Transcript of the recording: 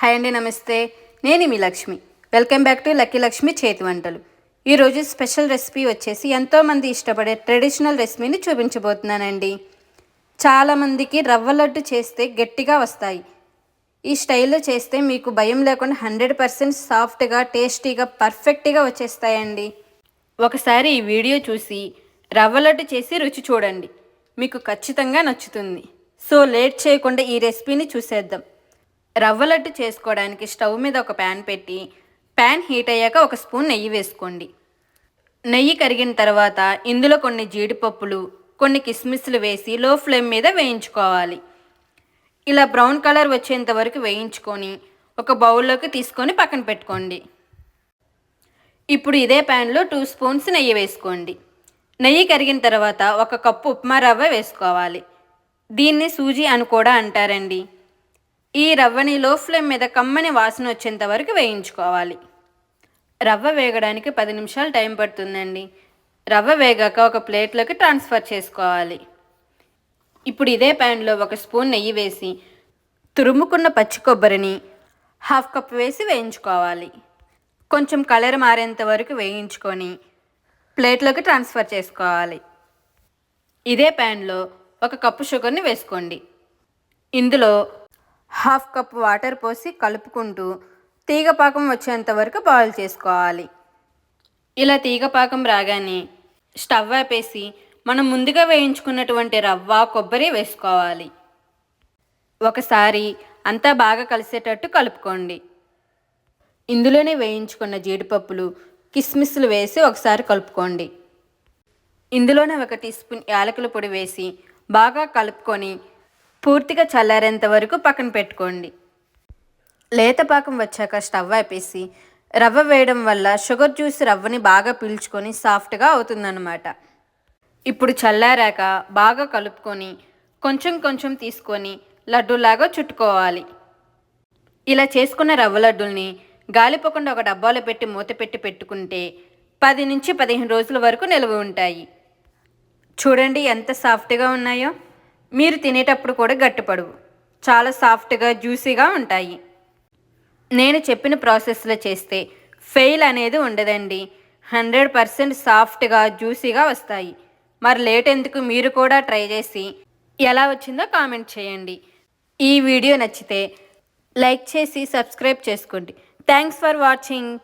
Hi అండి నమస్తే. నేను మీ Lakshmi. Welcome back to lucky Lakshmi చేతి వంటలు. ఈరోజు స్పెషల్ రెసిపీ వచ్చేసి ఎంతోమంది ఇష్టపడే ట్రెడిషనల్ రెసిపీని చూపించబోతున్నానండి. చాలామందికి రవ్వ లడ్డు చేస్తే గట్టిగా వస్తాయి. ఈ స్టైల్లో చేస్తే మీకు భయం లేకుండా హండ్రెడ్ పర్సెంట్ సాఫ్ట్గా టేస్టీగా పర్ఫెక్ట్గా వచ్చేస్తాయండి. ఒకసారి ఈ వీడియో చూసి రవ్వ లడ్డు చేసి రుచి చూడండి. మీకు ఖచ్చితంగా నచ్చుతుంది. సో లేట్ చేయకుండా ఈ రెసిపీని చూసేద్దాం. రవ్వ లడ్డు చేసుకోవడానికి స్టవ్ మీద ఒక ప్యాన్ పెట్టి ప్యాన్ హీట్ అయ్యాక ఒక స్పూన్ నెయ్యి వేసుకోండి. నెయ్యి కరిగిన తర్వాత ఇందులో కొన్ని జీడిపప్పులు కొన్ని కిస్మిస్లు వేసి లో ఫ్లేమ్ మీద వేయించుకోవాలి. ఇలా బ్రౌన్ కలర్ వచ్చేంత వరకు వేయించుకొని ఒక బౌల్లోకి తీసుకొని పక్కన పెట్టుకోండి. ఇప్పుడు ఇదే ప్యాన్లో టూ స్పూన్స్ నెయ్యి వేసుకోండి. నెయ్యి కరిగిన తర్వాత ఒక కప్పు ఉప్మా రవ్వ వేసుకోవాలి. దీన్ని సూజీ అని కూడా అంటారండి. ఈ రవ్వని లో ఫ్లేమ్ మీద కమ్మని వాసన వచ్చేంత వరకు వేయించుకోవాలి. రవ్వ వేగడానికి పది నిమిషాలు టైం పడుతుందండి. రవ్వ వేగాక ఒక ప్లేట్లోకి ట్రాన్స్ఫర్ చేసుకోవాలి. ఇప్పుడు ఇదే ప్యాన్లో ఒక స్పూన్ నెయ్యి వేసి తురుముకున్న పచ్చి కొబ్బరిని హాఫ్ కప్ వేసి వేయించుకోవాలి. కొంచెం కలర్ మారేంత వరకు వేయించుకొని ప్లేట్లోకి ట్రాన్స్ఫర్ చేసుకోవాలి. ఇదే ప్యాన్లో ఒక కప్పు షుగర్ని వేసుకోండి. ఇందులో హాఫ్ కప్ వాటర్ పోసి కలుపుకుంటూ తీగపాకం వచ్చేంత వరకు బాయిల్ చేసుకోవాలి. ఇలా తీగపాకం రాగానే స్టవ్ ఆపేసి మనం ముందుగా వేయించుకున్నటువంటి రవ్వ కొబ్బరి వేసుకోవాలి. ఒకసారి అంతా బాగా కలిసేటట్టు కలుపుకోండి. ఇందులోనే వేయించుకున్న జీడిపప్పులు కిస్మిస్లు వేసి ఒకసారి కలుపుకోండి. ఇందులోనే ఒక టీ స్పూన్ యాలకుల పొడి వేసి బాగా కలుపుకొని పూర్తిగా చల్లారేంత వరకు పక్కన పెట్టుకోండి. లేత పాకం వచ్చాక స్టవ్ ఆపేసి రవ్వ వేయడం వల్ల షుగర్ జ్యూస్ రవ్వని బాగా పీల్చుకొని సాఫ్ట్గా అవుతుందన్నమాట. ఇప్పుడు చల్లారాక బాగా కలుపుకొని కొంచెం కొంచెం తీసుకొని లడ్డూలాగా చుట్టుకోవాలి. ఇలా చేసుకున్న రవ్వ లడ్డుల్ని గాలిపోకుండా ఒక డబ్బాలో పెట్టి మూత పెట్టి పెట్టుకుంటే పది నుంచి పదిహేను రోజుల వరకు నిల్వ ఉంటాయి. చూడండి ఎంత సాఫ్ట్గా ఉన్నాయో. మీరు తినేటప్పుడు కూడా గట్టిపడవు. చాలా సాఫ్ట్గా జ్యూసీగా ఉంటాయి. నేను చెప్పిన ప్రాసెస్లో చేస్తే ఫెయిల్ అనేది ఉండదండి. హండ్రెడ్ పర్సెంట్ సాఫ్ట్గా జ్యూసీగా వస్తాయి. మరి లేట్ ఎందుకు? మీరు కూడా ట్రై చేసి ఎలా వచ్చిందో కామెంట్ చేయండి. ఈ వీడియో నచ్చితే లైక్ చేసి సబ్స్క్రైబ్ చేసుకోండి. Thanks for watching.